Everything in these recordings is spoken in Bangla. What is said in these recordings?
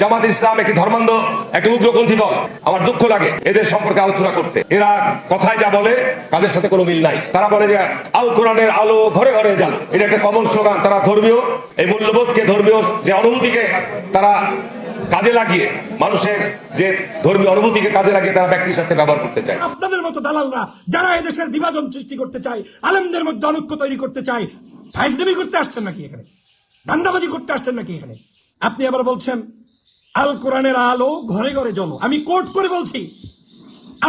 জামাত ইসলাম একটি ধর্মান্ধ, একটি উগ্রপন্থী দল। আমার দুঃখ লাগে এদের সম্পর্কে আলোচনা করতে। এরা কথায় যা বলে, কাজের সাথে কোনো মিল নাই। তারা বলে যে আল কোরআনের আলো ঘরে ঘরে জানো এটা একটা কমন স্লোগান তারা ধর্মীয়, এই মূল্যবোধকে ধর্মীয়, যে অনুভূতিকে তারা কাজে লাগিয়ে, মানুষের যে ধর্মীয় অনুভূতিকে কাজে লাগিয়ে তারা ব্যক্তির সাথে ব্যবহার করতে চায়। আপনাদের মতো দালালরা, যারা এদেশের বিভাজন সৃষ্টি করতে চায়, আলেমদের মধ্যে অনৈক্য তৈরি করতে চায় ফাইজদামি করতে আসছেন নাকি এখানে? ধান্দাবাজি করতে আসছেন নাকি এখানে? আপনি আবার বলছেন আল কোরআনের আলো ঘরে ঘরে জ্বলো আমি কোর্ট করে বলছি,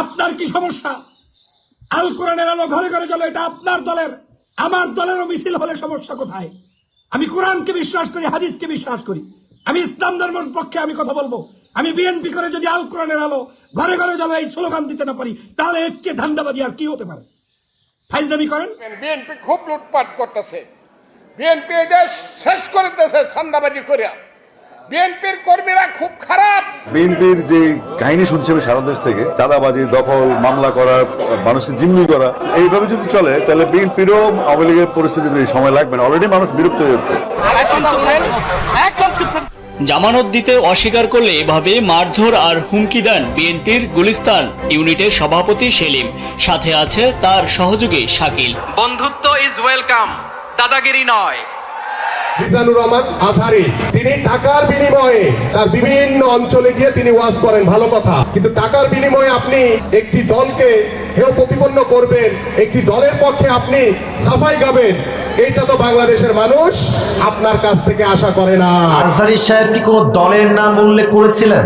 আপনার কি সমস্যা? আল কোরআনের আলো ঘরে ঘরে জ্বলো এটা আপনার দলের, আমার দলেরও মিছিল হলে সমস্যা কোথায়? আমি কোরআনকে বিশ্বাস করি, হাদিসকে বিশ্বাস করি। আমি ইসলাম ধর্মের পক্ষে আমি কথা বলব। আমি বিএনপি করে যদি আল কোরআনের আলো ঘরে ঘরে জ্বলো এই স্লোগান দিতে না পারি, তাহলে এর চেয়ে ধান্দাবাজি আর কি হতে পারে? ফাইজদামি করেন। বিএনপি খুব লুটপাট করতেছে। বিএনপি দেশ শেষ করতেছে সান্দাবাজি করিয়া। বিএনপির কর্মীরা খুব খারাপ। বিএনপির যে কাহিনী শুনছি আমি সারা দেশ থেকে চাঁদাবাজি দখল মামলা করা মানুষকে জিম্মি করা এইভাবে যদি চলে তাহলে বিএনপিরও আওয়ামী লীগের পরিস্থিতিতে সময় লাগবে না অলরেডি মানুষ বিরক্ত হয়ে যাচ্ছে। জামানত দিতে অস্বীকার করলে এভাবে মারধর আর হুমকি দেন বিএনপির গুলিস্তান ইউনিটের সভাপতি সেলিম। সাথে আছে তার সহযোগী শাকিল। বন্ধুত্ব ইজ ওয়েলকাম দাদাগিরি নয়। মিজানুর রহমান আজহারি। তিনি টাকার বিনিময়ে তার বিভিন্ন অঞ্চলে গিয়ে তিনি ওয়াজ করেন, ভালো কথা। কিন্তু টাকার বিনিময়ে আপনি একটি দলকে হেয় প্রতিপন্ন করবেন, একটি দলের পক্ষে আপনি সাফাই গাবেন, এইটা তো বাংলাদেশের মানুষ আপনার কাছ থেকে আশা করে না। আজহারি সাহেব কি কোনো দলের নাম উল্লেখ করেছিলেন?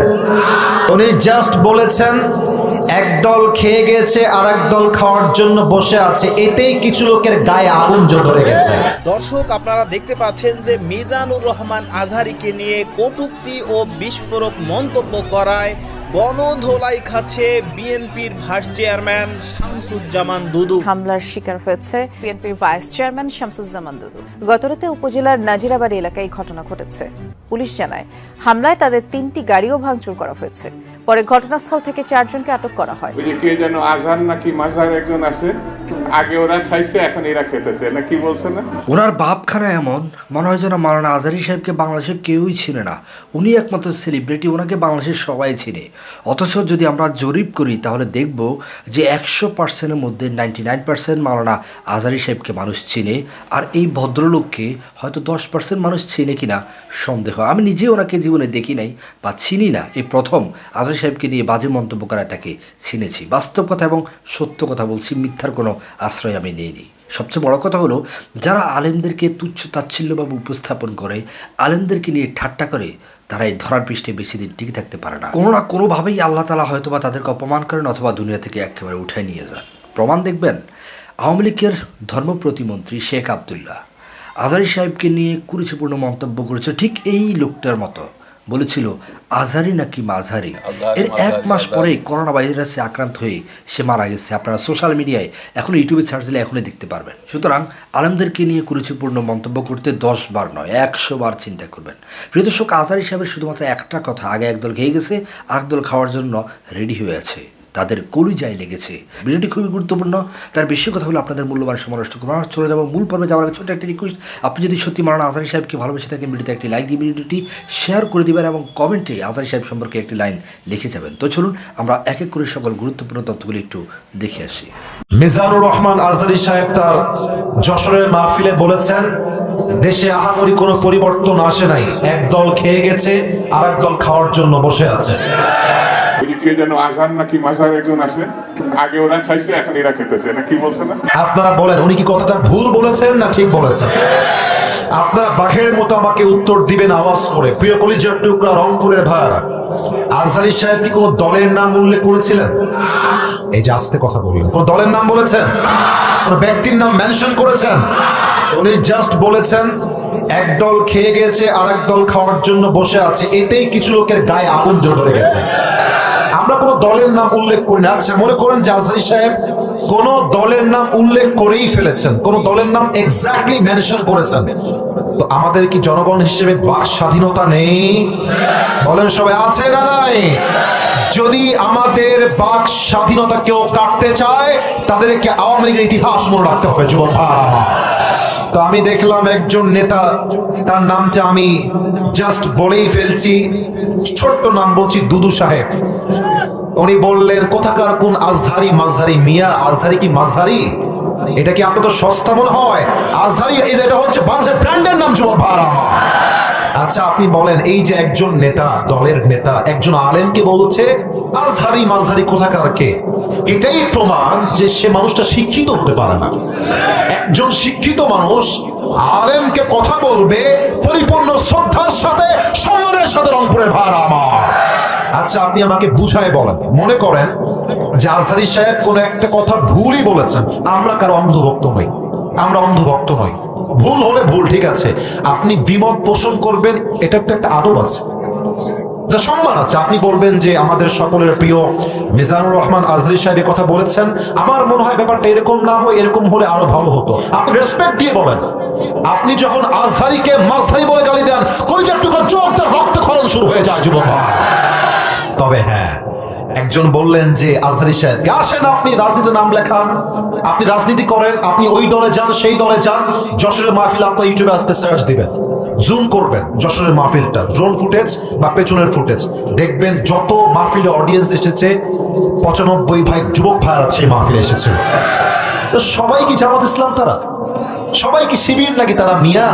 উনি জাস্ট বলেছেন এক দল খেয়ে গেছে আর এক দল খাওয়ার জন্য বসে আছে। এতেই কিছু লোকের গায়ে আগুন ধরে গেছে। দর্শক, আপনারা দেখতে পাচ্ছেন যে মিজানুর রহমান আজহারিকে নিয়ে কটুক্তি ও বিস্ফোরক মন্তব্য করায় গণধোলাই খাচ্ছে বিএনপির ভাইস চেয়ারম্যান শামসুজ্জামান দুদু। হামলার শিকার হয়েছে বিএনপির ভাইস চেয়ারম্যান শামসুজ্জামান দুদু। গতরাতে উপজেলার নাজিরাবাড়ি এলাকায় ঘটনা ঘটেছে। পুলিশ জানায় হামলায় তাদের তিনটি গাড়িও ভাঙচুর করা হয়েছে। পরে ঘটনাস্থল থেকে চারজনকে আটক করা হয়। ওই যে কে যেন আজহার নাকি মাজার একজন আছে আগে ওরা খাইছে এখন এরা খেতেছে। না কি বলছে না? ওনার বাপখানা এমন, মনে হয় যেন মারানা আজারি সাহেবকে বাংলাদেশে কেউই চিনে না। উনি একমাত্র সেলিব্রিটি ওনাকে বাংলাদেশের সবাই চিনে। অথচ যদি আমরা জরিপ করি, তাহলে দেখব যে একশো পার্সেন্টের মধ্যে ninety nine percent Marana Azari সাহেবকে মানুষ চিনে, আর এই ভদ্রলোককে হয়তো দশ পার্সেন্ট মানুষ চিনে কিনা সন্দেহ। আমি নিজে ওনাকে জীবনে দেখি নাই বা চিনি না। এই প্রথম আজারি সাহেবকে নিয়ে বাজে মন্তব্য করায় তাকে চিনেছি। বাস্তব কথা এবং সত্য কথা বলছি, মিথ্যার কোনো আশ্রয় আমি নিইনি। সবচেয়ে বড় কথা হলো, যারা আলেমদেরকে তুচ্ছ তাচ্ছিল্যভাবে উপস্থাপন করে, আলেমদেরকে নিয়ে ঠাট্টা করে, তারা এই ধরার পৃষ্ঠে বেশি দিন টিকে থাকতে পারে না। কোনো না কোনোভাবেই আল্লাহ তালা হয়তো বা তাদেরকে অপমান করেন অথবা দুনিয়া থেকে একেবারে উঠায় নিয়ে যান। প্রমাণ দেখবেন, আওয়ামী লীগের ধর্ম প্রতিমন্ত্রী শেখ আবদুল্লাহ আজারি সাহেবকে নিয়ে কুরুচিপূর্ণ মন্তব্য করেছে ঠিক এই লোকটার মতো। বলেছিল আজারি নাকি মাঝহারি? এর এক মাস পরে করোনা ভাইরাসে আক্রান্ত হয়ে সে মারা গেছে। আপনারা সোশ্যাল মিডিয়ায় এখন ইউটিউবে সার্চ দিলে এখনই দেখতে পারবেন। সুতরাং আলমদেরকে নিয়ে কুরুচিপূর্ণ মন্তব্য করতে দশ বার নয় একশো বার চিন্তা করবেন। প্রিয় দর্শক আজারি সাহেবের শুধুমাত্র একটা কথা আগে একদল খেয়ে গেছে আর দল খাওয়ার জন্য রেডি হয়ে আছে। তাদের কলিজায় লেগেছে। ভিডিওটি খুবই গুরুত্বপূর্ণ। তার বেশি কথা হলো আপনাদের মূল্যবান সময় নষ্ট করব না। চলে যাব মূল পর্বে। যাওয়ার ছোট্ট একটা রিকোয়েস্ট আপনি যদি সত্যি মারানা আজারি সাহেবকে ভালোবেসে থাকেন, ভিডিওতে একটি লাইক দিয়ে ভিডিওটি শেয়ার করে দিবেন এবং কমেন্টে আজারি সাহেব সম্পর্কে একটি লাইন লিখে যাবেন। তো চলুন, আমরা এক এক করে সকল গুরুত্বপূর্ণ তথ্যগুলি একটু দেখে আসি। মিজানুর রহমান আজহারি সাহেব তার যশোরের মাহফিলে বলেছেন, দেশে আহামরি কোনো পরিবর্তন আসে নাই। এক দল খেয়ে গেছে আর এক দল খাওয়ার জন্য বসে আছে। কে আপনারা বলেন, উনি কি কথাটা ভুল বলেছেন না ঠিক বলেছেন? আপনারা বাঘের মতো আমাকে উত্তর দিবেন আওয়াজ করে। প্রিয় কলিজার টুকরা, রংপুরের ভাইয়ারা আজহারি সাহেব দলের নাম উল্লেখ করেছিলেন? এই যে কথা বললেন কোন দলের নাম বলেছেন? কোন ব্যক্তির নাম মেনশন করেছেন? উনি জাস্ট বলেছেন, এক দল খেয়ে গেছে আর দল খাওয়ার জন্য বসে আছে। এতেই কিছু লোকের গায়ে আগুন জ্বলে গেছে আমরা কোনো দলের নাম উল্লেখ করি না। আচ্ছা মনে করেন যে আজহারি সাহেব কোন দলের নাম উল্লেখ করেই ফেলেছেন, কোন দলের নাম এক্স্যাক্টলি মেনশন করেছেন। তো আমাদের কি জনগণ হিসেবে বাক স্বাধীনতা নেই? বলেন সবাই, আছে না নাই? যদি আমাদের বাক স্বাধীনতা কেউ কাটতে চায়, তাদেরকে আওয়ামী লীগের ইতিহাস মনে রাখতে হবে, যুবক ভাই। তো আমি দেখলাম একজন নেতা, তার নামটা আমি জাস্ট বলেই ফেলছি। ছোট্ট নাম বলছি দুদু সাহেব। উনি বললেন, কোথাকার কোন আজহারি মাঝহারি মিয়া? আজহারি কি মাঝহারি? এটা কি আপনাদের সস্তা মনে হয়? আজহারি এই যে এটা হচ্ছে বাংলাদেশের ব্র্যান্ডের নাম যুবক ভাড়া আচ্ছা আপনি বলেন, এই যে একজন নেতা, দলের নেতা, একজন আলেমকে বলছে? আজহারি মাঝহারি কোথাকার কে? এটাই প্রমাণ যে সে মানুষটা শিক্ষিত হতে পারে না। একজন শিক্ষিত মানুষ আলেমকে কথা বলবে, পরিপূর্ণ শ্রদ্ধার সাথে, সম্মানের সাথে রংপুরের ভাড়া আমার। আচ্ছা আপনি আমাকে বুঝায় বলেন, মনে করেন যে আজহারি সাহেব কোন একটা কথা ভুলই বলেছেন। আমরা কারও অন্ধভক্ত নই, আমরা অন্ধভক্ত নই। ভুল হলে ভুল ঠিক আছে। আপনি দ্বিমত পোষণ করবেন এটা তো একটা আদব আছে। এটা সম্মান আছে। আপনি বলবেন যে আমাদের সকলের প্রিয় মিজানুর রহমান আজলি সাহেব কথা বলেছেন। আমার মনে হয় ব্যাপারটা এরকম না হয়, এরকম হলে আরও ভালো হতো। আপনি রেসপেক্ট দিয়ে বলেন। আপনি যখন আজহারিকে মাঝহারি বলে গালি দেন, কলিজার টুকরো চোখ তার রক্তক্ষরণ শুরু হয়ে যায় যুবক। তবে হ্যাঁ একজন বললেন যে, আজহারি সাহেবকে আসেন আপনি? রাজনীতিতে নাম লেখান। আপনি রাজনীতি করেন, আপনি ওই দলে যান, সেই দলে যান। যশোরের মাহফিল আপনার ইউটিউবে আজকে সার্চ দিবেন। জুম করবেন, যশোরের মাহফিলটা। ড্রোন ফুটেজ বা পেছনের ফুটেজ দেখবেন যত মাহফিলে অডিয়েন্স এসেছে, পঁচানব্বই ভাই যুবক ভাইয়ারা সেই মাহফিলে এসেছিল তো সবাই কি জামাত ইসলাম তারা? সবাই কি শিবির নাকি তারা মিয়া?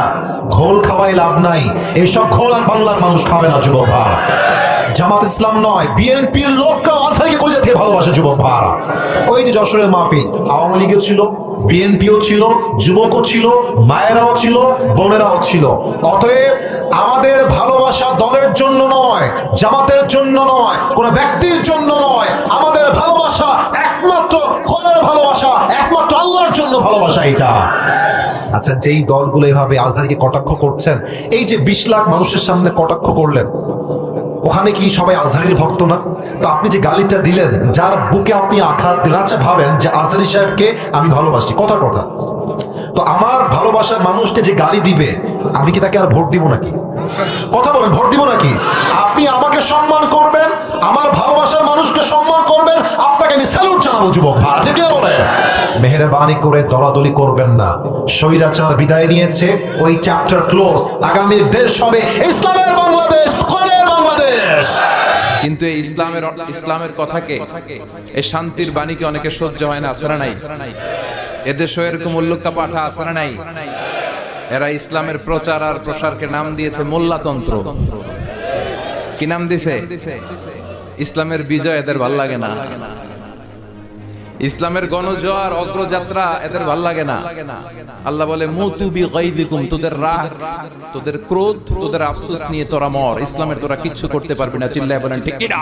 ঘোল খাওয়াই লাভ নাই। এইসব ঘোল আর বাংলার মানুষ খাবে না, যুবক ভাই। জামাত ইসলাম নয়, বিএনপির লোকরা আজহারিকে কলিজা থেকে ভালোবাসে যুবক ভাড়া ওই যে যশোরের মাহফিল, আওয়ামী লীগও ছিল, বিএনপিও ছিল, যুবকও ছিল, মায়েরাও ছিল, বোনেরাও ছিল। অতএব আমাদের ভালোবাসা দলের জন্য নয়, জামাতের জন্য নয়, কোনো ব্যক্তির জন্য নয়। আমাদের ভালোবাসা একমাত্র কোনের ভালোবাসা, একমাত্র আল্লাহর জন্য ভালোবাসা এটা আচ্ছা যেই দলগুলো এভাবে আজহারিকে কটাক্ষ করছেন, এই যে বিশ লাখ মানুষের সামনে কটাক্ষ করলেন ওখানে কি সবাই আজহারির ভক্ত না? তো আপনি যে গালিটা দিলেন, যার বুকে আপনি আঘাত দিলেন আচ্ছা ভাবেন যে আজহারি সাহেবকে আমি ভালোবাসি। কথার কথা। তো আমার ভালোবাসার মানুষকে যে গালি দিবে, আমি কি তাকে আর ভোট দিব নাকি? কথা বলেন, ভোট দিব নাকি? আপনি আমাকে সম্মান করবেন, আমার ভালোবাসার মানুষকে সম্মান করবেন, আপনাকে আমি স্যালুট জানাব, যুবক আছে কি বলে মেহরবানি করে দলাদলি করবেন না। স্বৈরাচার বিদায় নিয়েছে, ওই চ্যাপ্টার ক্লোজ আগামীর দেশ হবে ইসলামের কিন্তু এই ইসলামের ইসলামের কথাকে, এই শান্তির বাণীকে অনেকে সহ্য হয় না আসরা নাই? এদেশও এরকম উল্লুকা পাঠা আসরা নাই? এরা ইসলামের প্রচার আর প্রসারকে নাম দিয়েছে মোল্লাতন্ত্র। কি নাম দিছে? ইসলামের বিজয় এদের ভালো লাগে না। ইসলামের গণজোয়ার অগ্রযাত্রা এদের ভালো লাগে না। আল্লাহ বলে মুতুবি গাইদিকুম তোদের রাগ, তোদের ক্রোধ, তোদের আফসোস নিয়ে তোরা মর। ইসলামের তোরা কিচ্ছু করতে পারবি না। চিল্লায় বলেন, ঠিক কিনা?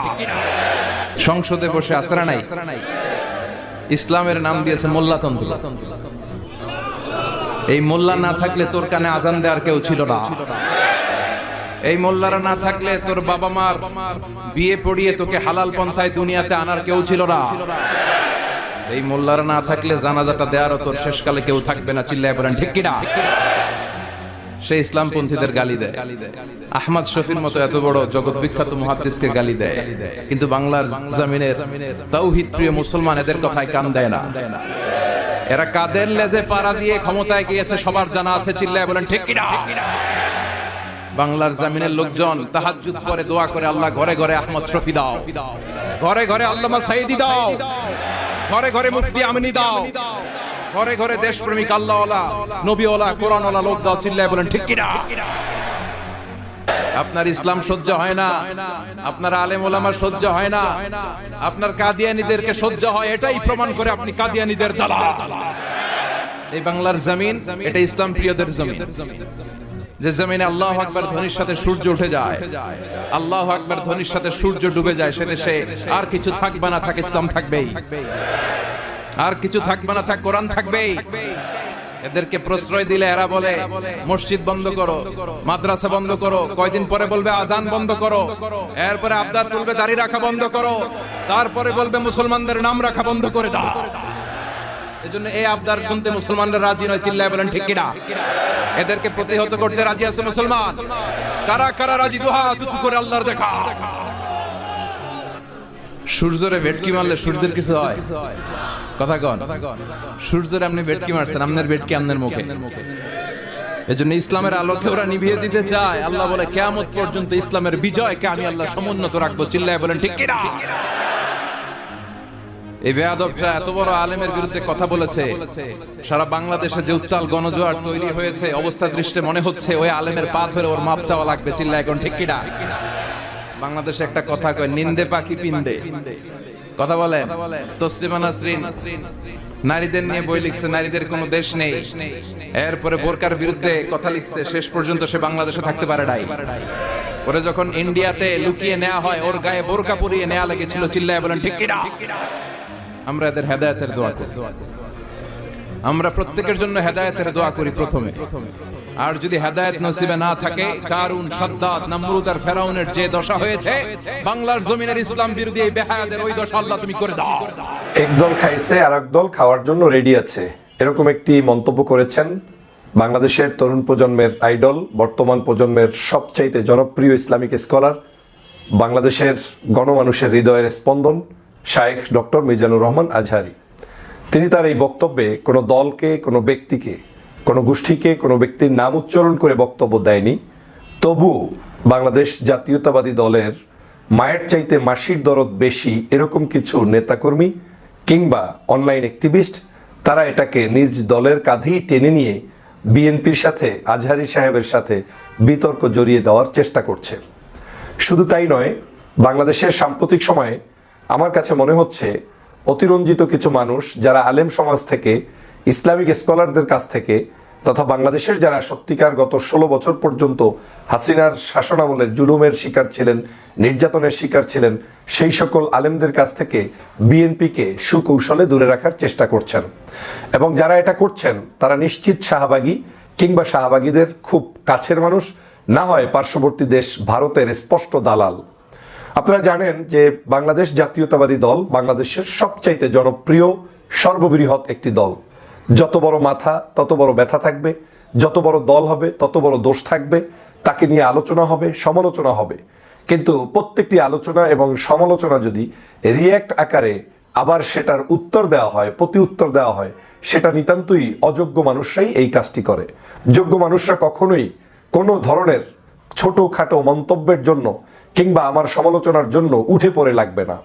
সংসদে বসে আসরা নাই। ইসলামের নাম দিয়েছে মোল্লাতন্ত্র। এই মোল্লা না থাকলে তোর কানে আজান দেওয়ার কেউ ছিল না। এই মোল্লারা না থাকলে তোর বাবা মার বিয়ে পড়িয়ে তোকে হালাল পন্থায় দুনিয়াতে আনার কেউ ছিল না। এই মোল্লারা না থাকলে জানাজাটা দেওয়ারও তোর শেষকালে কেউ থাকবে না, চিল্লায় বলেন, ঠিক কিনা? সে ইসলামপন্থীদের গালি দেয়। আহমদ শফির মতো এত বড় জগৎ বিখ্যাত মুহাদ্দিসকে গালি দেয়। কিন্তু বাংলার জামিনের তাওহিদ প্রিয় মুসলমান এদের কথায় কান দেয় না। এরা কাদের লেজে পাড়া দিয়ে ক্ষমতায় গিয়েছে, সবার জানা আছে, চিল্লায় বলেন, ঠিক কিনা? বাংলার জামিনের লোকজন তাহাজ্জুদ পরে দোয়া করে, আল্লাহ ঘরে ঘরে আহমদ শফি দাও। ঘরে ঘরে আল্লামা সাইদি দাও। ঘরে ঘরে মুফতি আমিনি দাও। ঘরে ঘরে দেশপ্রেমিক আল্লাহওয়ালা, নবীওয়ালা, কোরআনওয়ালা লোক দাও, চিল্লায় বলেন, ঠিক কিনা? আপনার ইসলাম সহ্য হয় না, আপনার আলেম ওলামার সহ্য হয় না, আপনার কাদিয়ানিদেরকে সহ্য হয়, এটাই প্রমাণ করে আপনি কাদিয়ানিদের দালাল। এই বাংলার জমিন, এটা ইসলাম প্রিয়দের জমিন। যে জমিনে আল্লাহ আকবার ধ্বনির সাথে সূর্য উঠে যায়। আল্লাহ আকবার ধ্বনির সাথে সূর্য ডুবে যায়, সে দেশে আর কিছু থাকবে না, থাক ইসলাম থাকবেই। আর কিছু থাকবে না, থাক কোরআন থাকবেই। এদেরকে প্রশ্রয় দিলে এরা বলে, মসজিদ বন্ধ করো, মাদ্রাসা বন্ধ করো, কয়দিন পরে বলবে আজান বন্ধ করো, এরপরে আবদার তুলবে, দাড়ি রাখা বন্ধ করো, তারপরে বলবে মুসলমানদের নাম রাখা বন্ধ করে দাও। এজন্য এই আবদার শুনতে মুসলমানরা রাজি নয়, চিল্লায় বলেন, ঠিক কিনা? এদেরকে প্রতিহত করতে রাজি আছে মুসলমান। কারা কারা রাজি? দোহা চুচু করে আল্লাহর দেখা। সূর্যরে ভেটকি মারলে সূর্যের কিছু হয়? কথা কন। সূর্যের আপনি ভেটকি মারছেন, আপনার ভেটকি আপনার মুখে। এজন্য ইসলামের আলোকে ওরা নিভিয়ে দিতে চায়। আল্লাহ বলে, কেয়ামত পর্যন্ত ইসলামের বিজয়কে আমি আল্লাহ সমুন্নত রাখব। চিল্লায় বলেন, ঠিক কিনা? এই বেয়াদবটা এত বড় আলেমের বিরুদ্ধে কথা বলেছে। সারা বাংলাদেশে যে উত্তাল গণজোয়ার তৈরি হয়েছে, অবস্থা দৃষ্টে মনে হচ্ছে ওই আলেমের পা ধরে ওর মাপ চাওয়া লাগবে। চিল্লা এখন, ঠিক কিনা? বাংলাদেশে একটা কথা কয়, নিন্দে পাখি পিন্দে। কথা বলে তসলিমা নাসরিন, নারীদের নিয়ে বই লিখছে, নারীদের কোনো দেশ নেই। এরপরে বোরকার বিরুদ্ধে কথা লিখছে, শেষ পর্যন্ত সে বাংলাদেশে থাকতে পারে নাই। ওরে যখন ইন্ডিয়াতে লুকিয়ে নেওয়া হয়, ওর গায়ে বোরকা পরিয়ে নেওয়া লেগেছিল, চিল্লায় বলেন, ঠিক কিনা? আমরা এদের হেদায়েতের দোয়া করি। আমরা প্রত্যেকের জন্য হেদায়েতের দোয়া করি প্রথমে। আর যদি হেদায়েত নসিবে না থাকে, কারুন, সাদ্দাত, নামরুদ আর ফেরাউনের যে দশা হয়েছে, বাংলার জমিনের ইসলাম বিরোধী এই বেহায়াদের ওই দশা আল্লাহ তুমি করে দাও। একদল খাইছে আর এক দল খাওয়ার জন্য রেডি আছে। এরকম একটি মন্তব্য করেছেন বাংলাদেশের তরুণ প্রজন্মের আইডল, বর্তমান প্রজন্মের সবচাইতে জনপ্রিয় ইসলামিক স্কলার, বাংলাদেশের গণমানুষের হৃদয়ের স্পন্দন। শায়েখ ডক্টর মিজানুর রহমান আজহারি। তিনি তার এই বক্তব্যে কোনো দলকে, কোনো ব্যক্তিকে, কোনো গোষ্ঠীকে, কোনো ব্যক্তির নাম উচ্চারণ করে বক্তব্য দেয়নি। তবুও বাংলাদেশ জাতীয়তাবাদী দলের মায়ের চাইতে মাসির দরদ বেশি এরকম কিছু নেতাকর্মী কিংবা অনলাইন অ্যাক্টিভিস্ট, তারা এটাকে নিজ দলের কাঁধেই টেনে নিয়ে বিএনপির সাথে, আজহারি সাহেবের সাথে বিতর্ক জড়িয়ে দেওয়ার চেষ্টা করছে। শুধু তাই নয়, বাংলাদেশের সাম্প্রতিক সময়ে আমার কাছে মনে হচ্ছে অতিরঞ্জিত কিছু মানুষ যারা আলেম সমাজ থেকে, ইসলামিক স্কলারদের কাছ থেকে তথা বাংলাদেশের যারা সত্যিকার গত ষোলো বছর পর্যন্ত হাসিনার শাসনামলের জুলুমের শিকার ছিলেন, নির্যাতনের শিকার ছিলেন, সেই সকল আলেমদের কাছ থেকে বিএনপিকে সুকৌশলে দূরে রাখার চেষ্টা করছেন। এবং যারা এটা করছেন, তারা নিশ্চিত শাহবাগী কিংবা শাহবাগীদের খুব কাছের মানুষ, না হয় পার্শ্ববর্তী দেশ ভারতের স্পষ্ট দালাল। আপনারা জানেন যে বাংলাদেশ জাতীয়তাবাদী দল বাংলাদেশের সবচাইতে জনপ্রিয় সর্ববৃহৎ একটি দল। যত বড় মাথা, তত বড় ব্যথা থাকবে, যত বড় দল হবে, তত বড় দোষ থাকবে, তাকে নিয়ে আলোচনা হবে, সমালোচনা হবে। কিন্তু প্রত্যেকটি আলোচনা এবং সমালোচনা যদি রিয়্যাক্ট আকারে আবার সেটার উত্তর দেওয়া হয়, প্রতি উত্তর দেওয়া হয়, সেটা নিতান্তই অযোগ্য মানুষরাই এই কাজটি করে। যোগ্য মানুষরা কখনোই কোনো ধরনের ছোটোখাটো মন্তব্যের জন্য কিংবা আমার সমালোচনার জন্য উঠে পড়ে লাগবে না।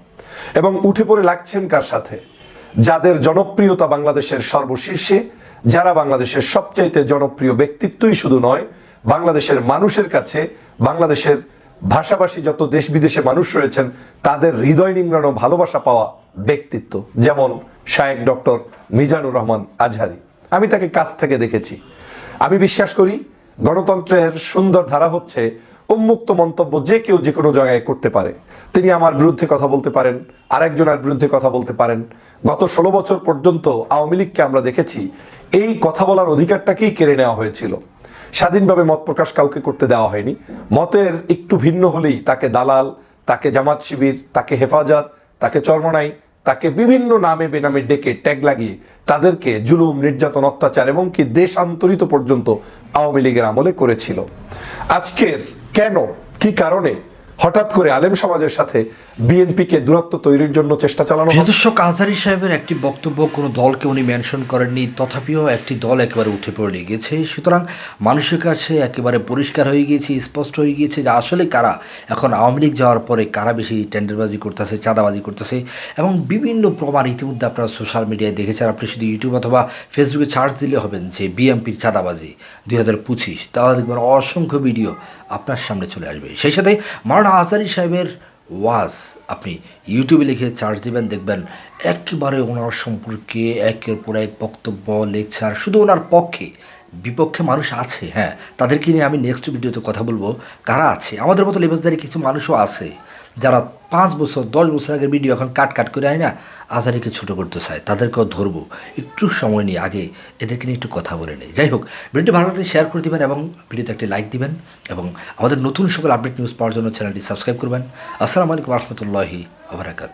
এবং উঠে পড়ে লাগছেন কার সাথে? যাদের জনপ্রিয়তা বাংলাদেশের সর্বশীর্ষে, যারা বাংলাদেশের সবচাইতে জনপ্রিয় ব্যক্তিত্বই শুধু নয়, বাংলাদেশের মানুষের কাছে, বাংলাদেশের ভাষাভাষী যত দেশ বিদেশে মানুষ রয়েছেন, তাদের হৃদয় নিংড়ানো ভালোবাসা পাওয়া ব্যক্তিত্ব, যেমন শায়েক ডক্টর মিজানুর রহমান আজহারি। আমি তাকে কাছ থেকে দেখেছি। আমি বিশ্বাস করি, গণতন্ত্রের সুন্দর ধারা হচ্ছে উন্মুক্ত মন্তব্য যে কেউ যে কোনো জায়গায় করতে পারে। তিনি আমার বিরুদ্ধে কথা বলতে পারেন, আরেকজনের বিরুদ্ধে কথা বলতে পারেন। গত ষোলো বছর পর্যন্ত আওয়ামী লীগকে আমরা দেখেছি, এই কথা বলার অধিকারটাকেই কেড়ে নেওয়া হয়েছিল। স্বাধীনভাবে মত প্রকাশ কাউকে করতে দেওয়া হয়নি। মতের একটু ভিন্ন হলেই তাকে দালাল, তাকে জামাত শিবির, তাকে হেফাজত, তাকে চর্মনাই, তাকে বিভিন্ন নামে বেনামে ডেকে ট্যাগ লাগিয়ে তাদেরকে জুলুম, নির্যাতন, অত্যাচার এবং কি দেশান্তরিত পর্যন্ত আওয়ামী লীগের আমলে করেছিল। আজকের কেন? কি কারণে? হঠাৎ করে আলেম সমাজের সাথে বিএনপিকে দূরত্ব তৈরির জন্য চেষ্টা চালানো? দর্শক আজহারি সাহেবের একটি বক্তব্য কোনো দলকে উনি মেনশন করেননি, তথাপিও একটি দল একেবারে উঠে পড়ে গিয়েছে সুতরাং মানুষের কাছে একেবারে পরিষ্কার হয়ে গিয়েছে, স্পষ্ট হয়ে গিয়েছে যে আসলে কারা এখন আওয়ামী লীগ যাওয়ার পরে কারা বেশি টেন্ডারবাজি করতেছে, চাঁদাবাজি করতেছে এবং বিভিন্ন প্রমাণ ইতিমধ্যে আপনারা সোশ্যাল মিডিয়ায় দেখেছেন। আপনি শুধু ইউটিউব অথবা ফেসবুকে চার্জ দিলে হবেন যে বিএমপির চাঁদাবাজি দুই হাজার পঁচিশ। তাহলে দেখবেন অসংখ্য ভিডিও আপনার সামনে চলে আসবে। সেই সাথে মারানা আজহারি সাহেবের ওয়াজ। আপনি ইউটিউবে লিখে চার্জ দেবেন, দেখবেন একেবারে ওনার সম্পর্কে একের পর এক বক্তব্য লেকচার শুধু ওনার পক্ষে বিপক্ষে মানুষ আছে হ্যাঁ। তাদেরকে নিয়ে আমি নেক্সট ভিডিওতে কথা বলব। কারা আছে? আমাদের মতো লেবাসদারি কিছু মানুষও আছে, যারা পাঁচ বছর, দশ বছর আগের ভিডিও এখন কাট কাট করে আয় না, আজারিকে ছোটো করতে চায়। তাদেরকেও ধরবো। একটু সময় নিয়ে আগে এদেরকে নিয়ে একটু কথা বলে নেই। যাই হোক, ভিডিওটি ভালো লাগলে শেয়ার করে দিবেন এবং ভিডিওতে একটি লাইক দিবেন এবং আমাদের নতুন সকল আপডেট নিউজ পাওয়ার জন্য চ্যানেলটি সাবস্ক্রাইব করবেন। আসসালামু আলাইকুম রহমতুল্লাহি আবরাকাত